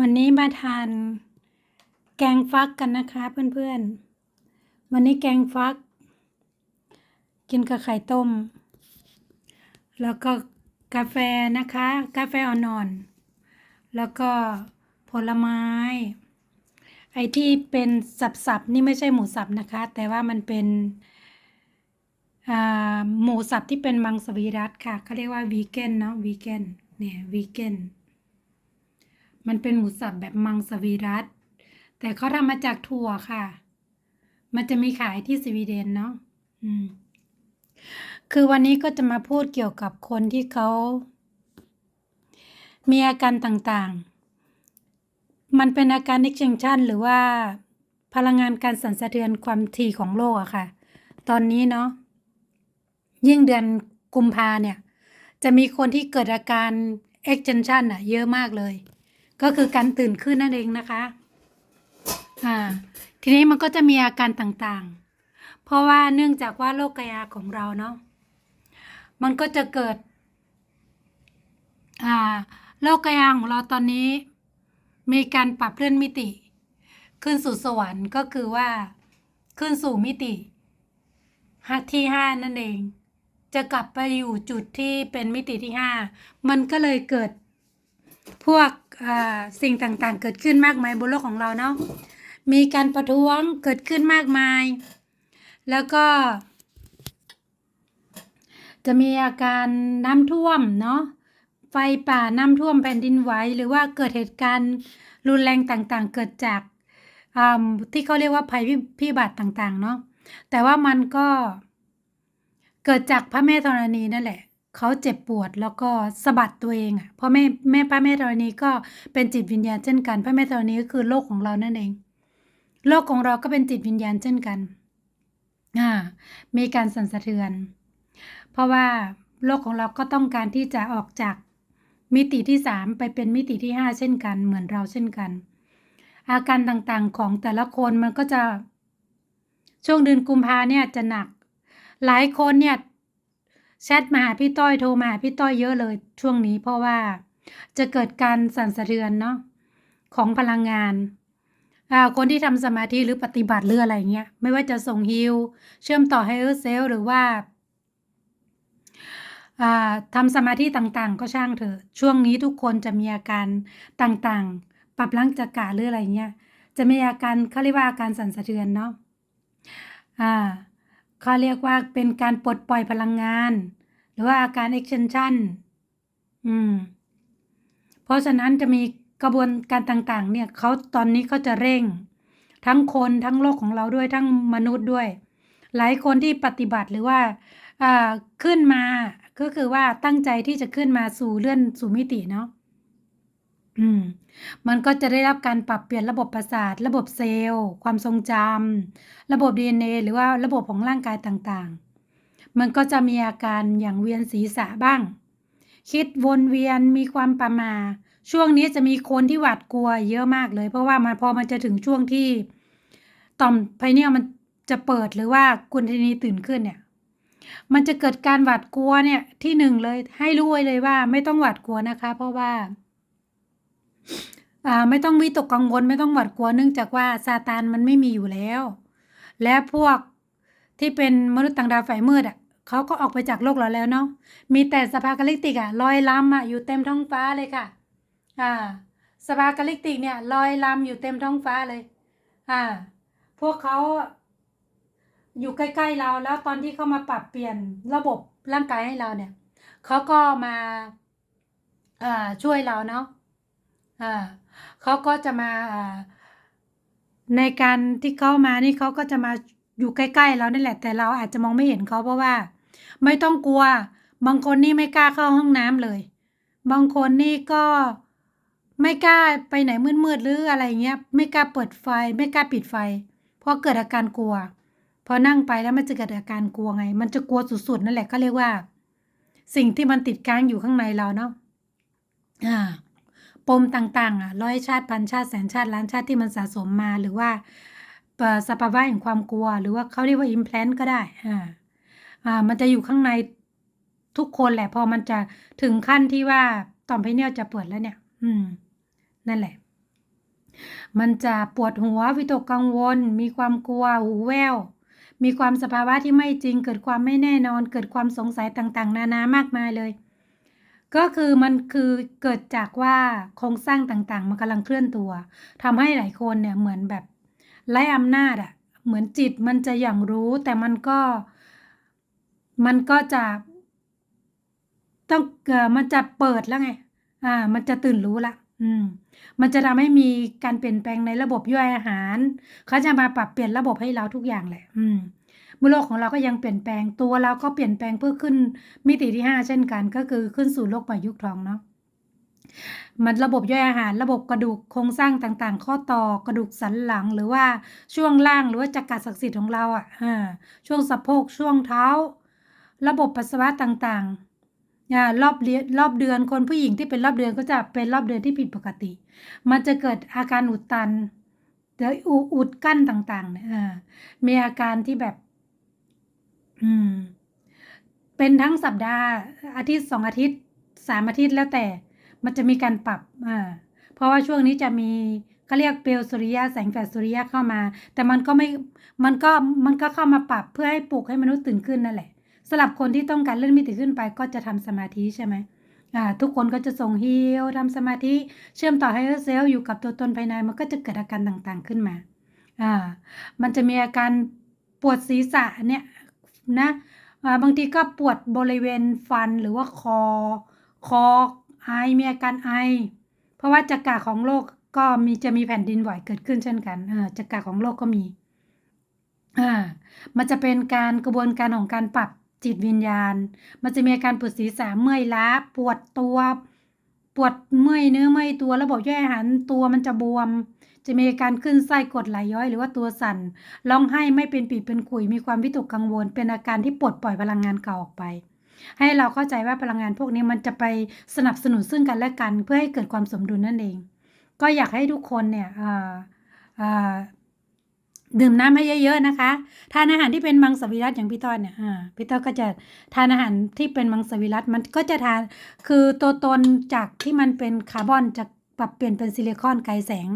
วันนี้มาทานแกงฟักกันนะคะเพื่อนๆ วันนี้แกงฟัก กินกับไข่ต้ม แล้วก็กาแฟนะคะ กาแฟอ่อนๆ แล้วก็ผลไม้ ไอ้ที่เป็นสับๆ นี่ไม่ใช่หมูสับนะคะ แต่ว่ามันเป็นหมูสับที่เป็นมังสวิรัตค่ะเขาเรียกว่าวีแกนเนาะวีแกนเนี่ยวีแกน มันเป็นหมูสับแบบมังสวิรัตแต่เขาทำมาจากถั่วค่ะ มันจะมีขายที่สวีเดนเนาะอืม คือวันนี้ก็จะมาพูดเกี่ยวกับคนที่เขา มีอาการต่างๆ มันเป็นอาการ extinction หรือว่าพลังงานการสั่นสะเทือนความถี่ของโลกอะค่ะ ตอนนี้เนาะ ยิ่งเดือนกุมภาเนี่ย จะมีคนที่เกิดอาการ extinction อะเยอะมากเลย ก็คือการตื่นขึ้นนั่นเองนะคะอ่าทีนี้มันก็จะมีอาการต่างๆ เพราะว่าเนื่องจากว่าโรคกายาของเราเนาะมันก็จะเกิดอ่าโรคกายาของเราตอนนี้ มีการปรับเลื่อนมิติ ขึ้นสู่สวรรค์ก็คือว่าขึ้นสู่มิติห้าที่ห้านั่นเอง จะกลับไปอยู่จุดที่เป็นมิติที่ห้ามันก็เลยเกิด พวกสิ่งต่างๆ เกิดขึ้นมากมายบนโลกของเราเนาะมีการประท้วงเกิดขึ้นมากมาย แล้วก็ จะมีอาการน้ำท่วมเนาะไฟป่าน้ำท่วมแผ่นดินไหวหรือว่าเกิดเหตุการณ์รุนแรงต่างๆ เกิดจากที่เขาเรียกว่าภัยพพิบัติต่างๆ เนาะแต่ว่ามันก็เกิดจากพระแม่ธรณีนั่นแหละ เขาเจ็บปวดแล้วก็สะบัดตัวเองอะเพราะแม่แม่พระแม่ธรณีก็เป็นจิตวิญญาณเช่นกันพระแม่ธรณีก็คือโลกของเรานั่นเอง โลกของเราก็เป็นจิตวิญญาณเช่นกันอ่ามีการสั่นสะเทือน เพราะว่าโลกของเราก็ต้องการที่จะออกจากมิติที่สามไปเป็นมิติที่ห้าเช่นกัน เหมือนเราเช่นกัน อาการต่างๆของแต่ละคนมันก็จะช่วงเดือนกุมภาเนี่ยจะหนัก หลายคนเนี่ย แชทมาหาพี่ต้อยโทรมาหาพี่ต้อยเยอะเลยช่วงนี้เพราะว่าจะเกิดการสั่นสะเทือนเนาะของพลังงานคนที่ทำสมาธิหรือปฏิบัติหรืออะไรเงี้ย ไม่ว่าจะส่งฮิวเชื่อมต่อให้เออร์เซลหรือว่าอ่าทำสมาธิต่างๆ ก็ช่างเถอะ ช่วงนี้ทุกคนจะมีอาการต่างๆ ปรับร่างจักระหรืออะไรเงี้ย จะมีอาการเขาเรียกว่าอาการสั่นสะเทือนเนาะอ่า เขาเรียกว่าเป็นการปลดปล่อยพลังงาน หรือว่าอาการ extension อืม เพราะฉะนั้นจะมีกระบวนการต่างๆ เนี่ยเขาตอนนี้เขาจะเร่ง ทั้งคนทั้งโลกของเราด้วยทั้งมนุษย์ด้วย หลายคนที่ปฏิบัติหรือว่าขึ้นมาก็คือว่าตั้งใจที่จะขึ้นมาสู่เลื่อนสู่มิติเนาะ อืม มันก็จะได้รับการปรับเปลี่ยนระบบประสาท ระบบเซลล์ ความทรงจำ ระบบ DNA หรือว่าระบบของร่างกายต่าง ๆ มันก็จะมีอาการอย่างเวียนศีรษะบ้าง คิดวนเวียน มีความประหมาช่วงนี้จะมีคนที่หวาดกลัวเยอะมากเลย เพราะว่ามันพอมันจะถึงช่วงที่ต่อมไพเนียลมันจะเปิดหรือว่ากุนทินีตื่นขึ้นเนี่ย มันจะเกิดการหวาดกลัวเนี่ยที่หนึ่งเลยให้รู้ไว้เลยว่าไม่ต้องหวาดกลัวนะคะ เพราะว่า อ่าไม่ต้องวิตกกังวลไม่ต้องหวาดกลัวเนื่องจากว่าซาตานมันไม่มีอยู่แล้ว และพวกที่เป็นมนุษย์ต่างดาวฝ่ายมืดอะเขาก็ออกไปจากโลกเราแล้วเนาะมีแต่สภากาลิกติกอะลอยลำอะอยู่เต็มท้องฟ้าเลยค่ะอ่าสภากาลิกติกเนี่ยลอยลำอยู่เต็มท้องฟ้าเลยอ่าพวกเขาอยู่ใกล้ๆเราแล้วตอนที่เขามาปรับเปลี่ยนระบบร่างกายให้เราเนี่ยเขาก็มาอ่าช่วยเราเนาะ เขาก็จะมาในการที่เขามานี่เขาก็จะมาอยู่ใกล้ๆเรานี่แหละ แต่เราอาจจะมองไม่เห็นเขาเพราะว่า ไม่ต้องกลัว บางคนนี่ไม่กล้าเข้าห้องน้ำเลย บางคนนี่ก็ไม่กล้าไปไหนมืดๆหรืออะไรเงี้ย ไม่กล้าเปิดไฟ ไม่กล้าปิดไฟ เพราะเกิดอาการกลัว พอนั่งไปแล้วมันจะเกิดอาการกลัวไง มันจะกลัวสุดๆนั่นแหละก็เรียกว่า สิ่งที่มันติดค้างอยู่ข้างในเราเนาะอ่า ปมต่างๆอะร้อยชาติพันชาติแสนชาติล้านชาติที่มันสะสมมาหรือว่าสภาวะแห่งความกลัว หรือว่าเขาเรียกว่า implant ก็ได้อ่าอ่ามันจะอยู่ข้างในทุกคนแหละพอมันจะถึงขั้นที่ว่าต่อมไพเนียลจะเปิดแล้วเนี่ย อืม นั่นแหละ มันจะปวดหัววิตกกังวล มีความกลัวหูแว่วมีความสภาวะที่ไม่จริง เกิดความไม่แน่นอน เกิดความสงสัยต่างๆ นานามากมายเลย ก็คือมันคือเกิดจากว่าโครงสร้างต่างๆ มันกำลังเคลื่อนตัวทำให้หลายคนเนี่ยเหมือนแบบไร้อำนาจอะเหมือนจิตมันจะอย่างรู้แต่มันก็มันก็จะต้องเอ่อมันจะเปิดแล้วไง อ่า มันจะตื่นรู้ละ อืม มันจะทำให้มีการเปลี่ยนแปลงในระบบย่อยอาหาร เขาจะมาปรับเปลี่ยนระบบให้เราทุกอย่างแหละ อืม เมื่อโลกของเราก็ยังเปลี่ยนแปลงตัวเราก็เปลี่ยนแปลงเพื่อขึ้นมิติที่ห้าเช่นกัน ก็คือขึ้นสู่โลกใหม่ยุคทองเนาะมันระบบย่อยอาหารระบบกระดูกโครงสร้างต่างๆ ข้อต่อกระดูกสันหลังหรือว่าช่วงล่างหรือว่าจักรศักดิ์สิทธิ์ของเราอะอ่าช่วงสะโพกช่วงเท้า ระบบปัสสาวะต่างๆอ่ารอบเดือนรอบเดือนคนผู้หญิงที่เป็นรอบเดือนก็จะเป็นรอบเดือนที่ผิดปกติ มันจะเกิดอาการอุดตันหรืออุอุดกั้นต่างๆเนี่ยมีอาการที่แบบ อืม เป็นทั้งสัปดาห์ อาทิตย์สองอาทิตย์สามอาทิตย์แล้วแต่ มันจะมีการปรับอ่าเพราะว่าช่วงนี้จะมีเขาเรียกเปลวสุริยะแสงแฟลชสุริยะเข้ามา แต่มันก็ไม่มันก็มันก็เข้ามาปรับเพื่อให้ปลุกให้มนุษย์ตื่นขึ้นนั่นแหละสำหรับคนที่ต้องการเลื่อนมิติขึ้นไปก็จะทำสมาธิใช่ไหมอ่าทุกคนก็จะส่งฮีลทำสมาธิ เชื่อมต่อให้เซลล์อยู่กับตัวตนภายในมันก็จะเกิดอาการต่างๆขึ้นมาอ่ามันจะมีอาการปวดศีรษะเนี่ย นะบางทีก็ปวดบริเวณฟันหรือว่าคอ คอไอมีอาการไอ เพราะว่าจักระของโลกก็มีจะมีแผ่นดินไหวเกิดขึ้นเช่นกันจักระของโลกก็มีอ่ามันจะเป็นการกระบวนการของการปรับจิตวิญญาณ มันจะมีอาการปวดศีรษะเมื่อยล้า ปวดตัว ปวดเมื่อยเนื้อเมื่อยตัว ระบบย่อยอาหารตัวมันจะบวม จะมีการขึ้นไส้กดไหลย้อยหรือว่าตัวสั่นร้องไห้ไม่เป็นปีเป็นขุยมีความวิตกกังวล เป็นอาการที่ปลดปล่อยพลังงานเก่าออกไป ให้เราเข้าใจว่าพลังงานพวกนี้มันจะไปสนับสนุนซึ่งกันและกัน เพื่อให้เกิดความสมดุลนั่นเอง ก็อยากให้ทุกคนเนี่ยดื่มน้ำให้เยอะๆนะคะ ทานอาหารที่เป็นมังสวิรัตอย่างพี่ต้อยเนี่ยพี่ต้อยก็จะทานอาหารที่เป็นมังสวิรัตมันก็จะทาน คือตัวตนจากที่มันเป็นคาร์บอนจะ ปรับเปลี่ยนเป็นซิลิคอนไกลแสง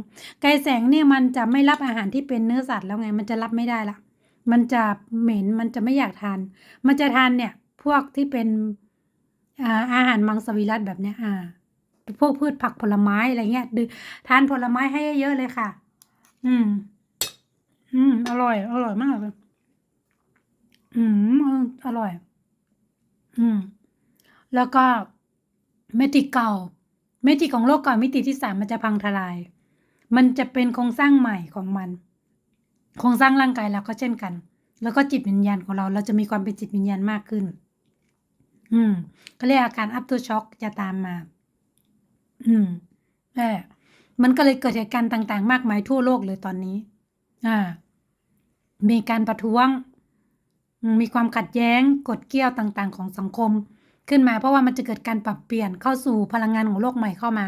ไกลแสงเนี่ยมันจะไม่รับอาหารที่เป็นเนื้อสัตว์แล้วไง มันจะรับไม่ได้ละ มันจะเหม็น มันจะไม่อยากทาน มันจะทานเนี่ย พวกที่เป็นอาหารมังสวิรัตแบบเนี้ยอ่า พวกพืชผักผลไม้อะไรเงี้ยดืทานผลไม้ให้เยอะเลยค่ะ อืม อืม อร่อย อร่อยมากเลย อืม อร่อย อืม แล้วก็เมติเก่า มิติของโลกก่ามิติที่สามมันจะพังทลาย มันจะเป็นโครงสร้างใหม่ของมัน โครงสร้างร่างกายเราก็เช่นกัน แล้วก็จิตวิญญาณของเรา เราจะมีความเป็นจิตวิญญาณมากขึ้น อืม ก็เรียกอาการอัพตัวช็อกจะตามมา อืมแหละมันก็เลยเกิดเหตุการณ์ต่างๆ มากมายทั่วโลกเลยตอนนี้ อ่า มีการประท้วง มีความขัดแย้งกดเกี้ยวต่างๆ ของสังคม ขึ้นมา เพราะว่ามันจะเกิดการปรับเปลี่ยนเข้าสู่พลังงานของโลกใหม่เข้ามา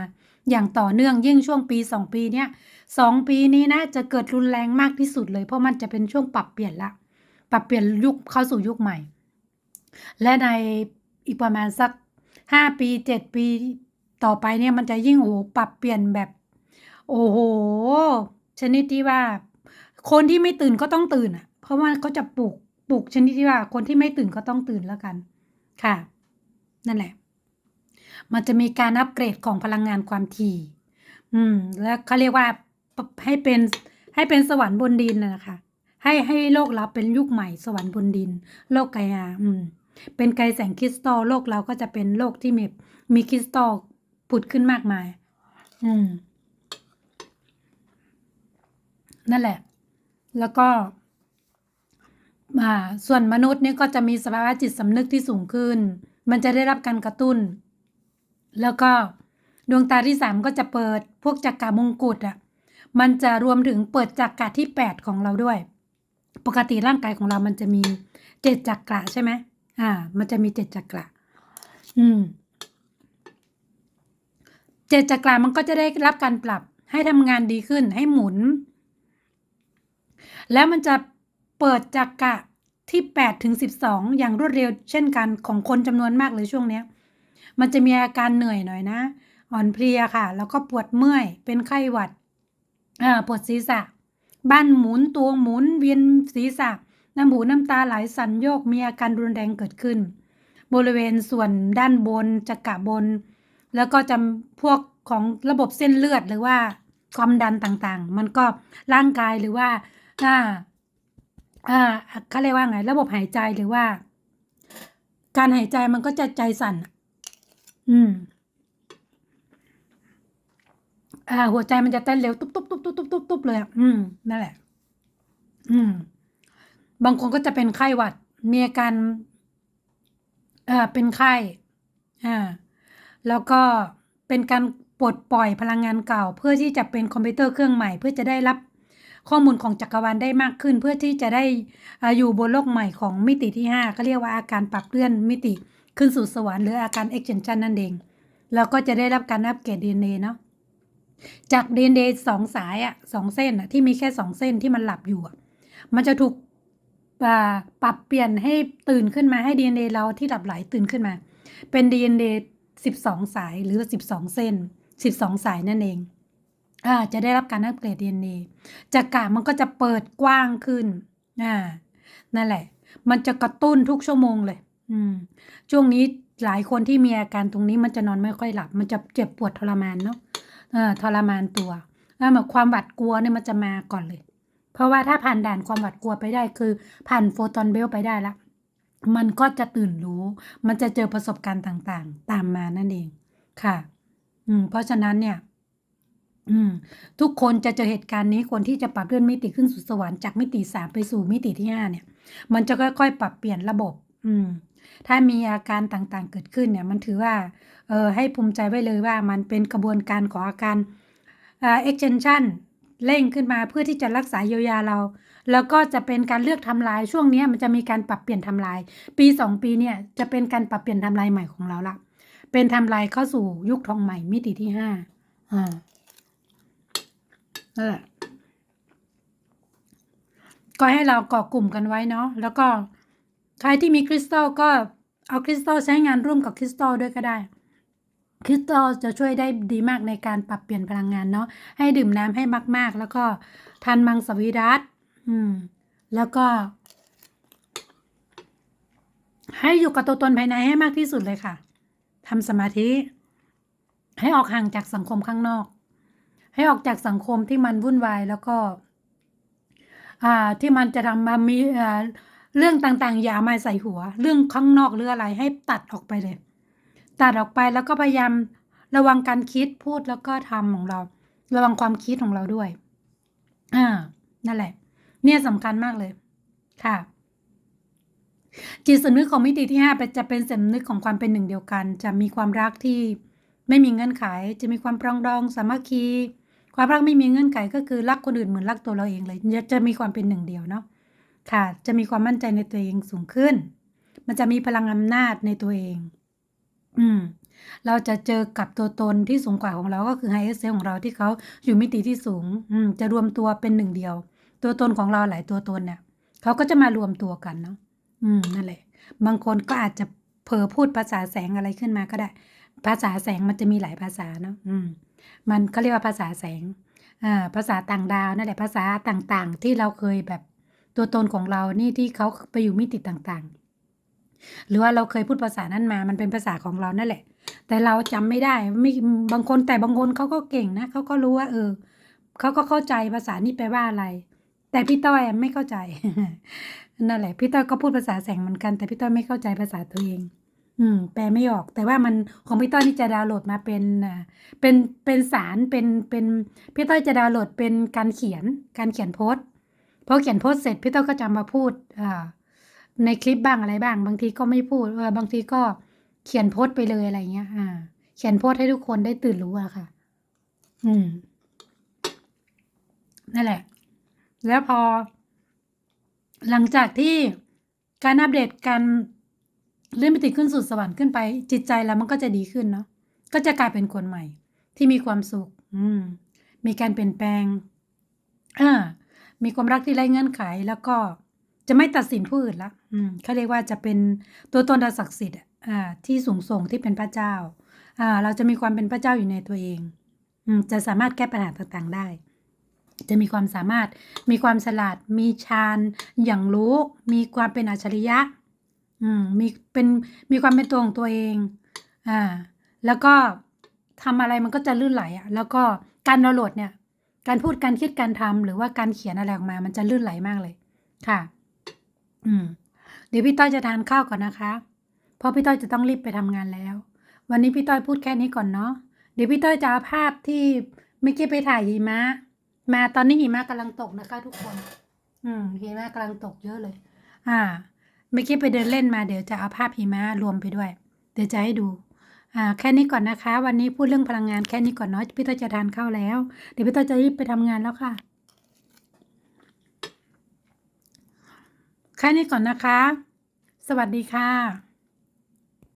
อย่างต่อเนื่องยิ่งช่วงปีสองปีเนี้ยสองปีนี้นะจะเกิดรุนแรงมากที่สุดเลย เพราะมันจะเป็นช่วงปรับเปลี่ยนละ ปรับเปลี่ยนยุคเข้าสู่ยุคใหม่ และในอีกประมาณสักห้าปีเจ็ดปีต่อไปเนี่ยมันจะยิ่งโอ้โหปรับเปลี่ยนแบบ โอ้โหชนิดที่ว่า คนที่ไม่ตื่นก็ต้องตื่นอะ เพราะว่าเขาจะปลุกปลุกชนิดที่ว่า คนที่ไม่ตื่นก็ต้องตื่นแล้วกัน ค่ะ นั่นแหละ มันจะมีการอัปเกรดของพลังงานความถี่ อืม แล้วเขาเรียกว่าให้เป็นให้เป็นสวรรค์บนดินนะนะคะ ให้ให้โลกเราเป็นยุคใหม่สวรรค์บนดิน โลกไกอาอืม เป็นไกลแสงคริสตัลโลกเราก็จะเป็นโลกที่มีมีคริสตัลผุดขึ้นมากมาย อืม นั่นแหละ แล้วก็อ่าส่วนมนุษย์เนี่ยก็จะมีสภาวะจิตสำนึกที่สูงขึ้น มันจะได้รับการกระตุ้น แล้วก็ดวงตาที่สามก็จะเปิดพวกจักระมงกุฎอะ มันจะรวมถึงเปิดจักระที่แปดของเราด้วย ปกติร่างกายของเรามันจะมีเจ็ดจักระใช่ไหมอ่า มันจะมีเจ็ดจักระอืมเจ็ดจักระมันก็จะได้รับการปรับให้ทำงานดีขึ้นให้หมุน แล้วมันจะเปิดจักระ ที่แปดถึงสิบสองอย่างรวดเร็ว เช่นกันของคนจำนวนมากเลยช่วงเนี้ยมันจะมีอาการเหนื่อยหน่อยนะ อ่อนเพลียค่ะ แล้วก็ปวดเมื่อย เป็นไข้หวัดปวดศีรษะ บ้านหมุนตัวหมุนเวียนศีรษะ น้ำหูน้ำตาไหลสั่นโยกมีอาการรุนแรงเกิดขึ้น บริเวณส่วนด้านบนจักระบน แล้วก็จะพวกของระบบเส้นเลือดหรือว่าความดันต่างๆ มันก็ร่างกายหรือว่า อ่าเขาเรียกว่าไง ระบบหายใจหรือว่า การหายใจมันก็จะใจสั่น อืม อ่า หัวใจมันจะเต้นเร็วตุ๊บตุ๊บตุ๊บตุ๊บตุ๊บตุ๊บตุ๊บเลยอืม นั่นแหละ อืม บางคนก็จะเป็นไข้หวัด มีอาการเอ่อเป็นไข้ อ่า แล้วก็เป็นการปลดปล่อยพลังงานเก่า เพื่อที่จะเป็นคอมพิวเตอร์เครื่องใหม่ เพื่อจะได้รับ ข้อมูลของจักรวาลได้มากขึ้น เพื่อที่จะได้อยู่บนโลกใหม่ของมิติที่ 5 ก็เรียกว่าอาการปรับเลื่อนมิติขึ้นสู่สวรรค์หรืออาการ extension นั่นเอง แล้วก็จะได้รับการอัปเกรด DNA เนาะจาก DNA สองสายอะสองเส้นอะที่มีแค่สองเส้นที่มันหลับอยู่อะมันจะถูกปรับเปลี่ยนให้ตื่นขึ้นมาให้ DNA เราที่หลับไหลตื่นขึ้นมา เป็น DNA สิบสองสายหรือสิบสองเส้นสิบสองสายนั่นเอง อ่าจะได้รับการอัปเกรด DNA จากกะมันก็จะเปิดกว้างขึ้นอ่านั่นแหละ มันจะกระตุ้นทุกชั่วโมงเลย อืม ช่วงนี้หลายคนที่มีอาการตรงนี้มันจะนอนไม่ค่อยหลับ มันจะเจ็บปวดทรมานเนาะเออทรมานตัวแล้วเหมือนความหวาดกลัวเนี่ยมันจะมาก่อนเลย เพราะว่าถ้าผ่านด่านความหวาดกลัวไปได้คือ ผ่านโฟตอนเบลไปได้ละมันก็จะตื่นรู้ มันจะเจอประสบการณ์ต่างๆ ตามมานั่นเองค่ะ อืม เพราะฉะนั้นเนี่ย อืมทุกคนจะเจอเหตุการณ์นี้คนที่จะปรับเลื่อนมิติขึ้นสู่สวรรค์จากมิติสามไปสู่มิติที่ห้าเนี่ย มันจะค่อยๆ ปรับเปลี่ยนระบบ อืม ถ้ามีอาการต่างๆเกิดขึ้นเนี่ย มันถือว่า เออให้ภูมิใจไว้เลยว่ามันเป็นกระบวนการของอาการเอ่า extension เร่งขึ้นมาเพื่อที่จะรักษาเยียวยาเรา แล้วก็จะเป็นการเลือกทำลายช่วงนี้มันจะมีการปรับเปลี่ยนทำลาย ปีสองปีเนี่ยจะเป็นการปรับเปลี่ยนทำลายใหม่ของเราละเป็นทำลายเข้าสู่ยุคทองใหม่มิติที่ห้าอ่า นั่นแหละ ก็ให้เราเกาะกลุ่มกันไว้เนาะ แล้วก็ใครที่มีคริสตัลก็เอาคริสตัลใช้งานร่วมกับคริสตัลด้วยก็ได้ คริสตัลจะช่วยได้ดีมากในการปรับเปลี่ยนพลังงานเนาะ ให้ดื่มน้ำให้มาก ๆ แล้วก็ทานมังสวิรัตอืม แล้วก็ ให้อยู่กับตัวตนภายในให้มากที่สุดเลยค่ะทำสมาธิ ให้ออกห่างจากสังคมข้างนอก ให้ออกจากสังคมที่มันวุ่นวายแล้วก็ที่มันจะทำมามีเรื่องต่างๆ อย่ามาใส่หัว เรื่องข้างนอกหรืออะไรให้ตัดออกไปเลย ตัดออกไปแล้วก็พยายามระวังการคิดพูดแล้วก็ทำของเรา ระวังความคิดของเราด้วย อ่า นั่นแหละ เนี่ยสำคัญมากเลย ค่ะ จิตสำนึกของมิติที่ห้าจะเป็นสำนึกของความเป็นหนึ่งเดียวกัน จะมีความรักที่ไม่มีเงื่อนไข จะมีความปรองดอง สามัคคี ความรักไม่มีเงื่อนไขก็คือรักคนอื่นเหมือนรักตัวเราเองเลยจะจะมีความเป็นหนึ่งเดียวเนาะค่ะ จะมีความมั่นใจในตัวเองสูงขึ้น มันจะมีพลังอำนาจในตัวเอง อืม เราจะเจอกับตัวตนที่สูงกว่าของเราก็คือไฮเอสเซของเราที่เขาอยู่มิติที่สูง อืม จะรวมตัวเป็นหนึ่งเดียว ตัวตนของเราหลายตัวตนเนี่ยเขาก็จะมารวมตัวกันเนาะอืมนั่นแหละ บางคนก็อาจจะเผลอพูดภาษาแสงอะไรขึ้นมาก็ได้ ภาษาแสงมันจะมีหลายภาษาเนาะอืม มันเขาเรียกว่าภาษาแสงอ่าภาษาต่างดาวนั่นแหละภาษาต่างๆ ที่เราเคยแบบตัวตนของเรานี่ที่เขาไปอยู่มิติต่างๆ หรือว่าเราเคยพูดภาษานั้นมา มันเป็นภาษาของเรานั่นแหละ แต่เราจำไม่ได้ไม่บางคนแต่บางคนเขาก็เก่งนะเขาก็รู้ว่า เออเขาก็เข้าใจภาษานี้แปลว่าอะไร แต่พี่ต้อยไม่เข้าใจนั่นแหละ พี่ต้อยก็พูดภาษาแสงเหมือนกัน แต่พี่ต้อยไม่เข้าใจภาษาตัวเอง อืม แปลไม่ออก แต่ว่ามันของพี่ต้อยนี่จะดาวน์โหลดมาเป็นอ่าเป็นเป็นสารเป็นเป็นพี่ต้อยจะดาวน์โหลดเป็นการเขียนการเขียนโพสต์พอเขียนโพสต์เสร็จพี่ต้อยก็จะมาพูดอ่าในคลิปบ้างอะไรบ้าง บางทีก็ไม่พูดเออบางทีก็เขียนโพสต์ไปเลยอะไรเงี้ย อ่า เขียนโพสต์ให้ทุกคนได้ตื่นรู้อะค่ะ อืม นั่นแหละ แล้วพอ หลังจากที่การอัปเดตการ เลื่อนมิติขึ้นสู่สวรรค์ขึ้นไป จิตใจเรามันก็จะดีขึ้นเนาะก็จะกลายเป็นคนใหม่ ที่มีความสุข อืม มีการเปลี่ยนแปลงอ่ามีความรักที่ไร้เงื่อนไข แล้วก็จะไม่ตัดสินผู้อื่นละอืมเขาเรียกว่าจะเป็นตัวตนศักดิ์สิทธิ์อ่าที่สูงส่งที่เป็นพระเจ้า อ่า เราจะมีความเป็นพระเจ้าอยู่ในตัวเอง อืมจะสามารถแก้ปัญหาต่างๆได้ จะมีความสามารถ มีความฉลาด มีฌานอย่างรู้ มีความเป็นอัจฉริยะ อืมมีเป็นมีความเป็นตัวของตัวเอง อ่า แล้วก็ทำอะไรมันก็จะลื่นไหลอะ แล้วก็การดาวน์โหลดเนี่ย การพูดการคิดการทำหรือว่าการเขียนอะไรออกมา มันจะลื่นไหลมากเลย ค่ะ อืม เดี๋ยวพี่ต้อยจะทานข้าวก่อนนะคะ เพราะพี่ต้อยจะต้องรีบไปทำงานแล้ว วันนี้พี่ต้อยพูดแค่นี้ก่อนเนาะ เดี๋ยวพี่ต้อยจะเอาภาพที่เมื่อกี้ไปถ่ายหิมะ มาตอนนี้หิมะกำลังตกนะคะ ทุกคน อืมหิมะกำลังตกเยอะเลย อ่า เมื่อกี้ไปเดินเล่นมาเดี๋ยวจะเอาภาพหิมะรวมไปด้วย เดี๋ยวจะให้ดูอ่าแค่นี้ก่อนนะคะ วันนี้พูดเรื่องพลังงานแค่นี้ก่อนเนาะพี่ต้อจะทานข้าวแล้ว เดี๋ยวพี่ต้อจะรีบไปทำงานแล้วค่ะ แค่นี้ก่อนนะคะ สวัสดีค่ะ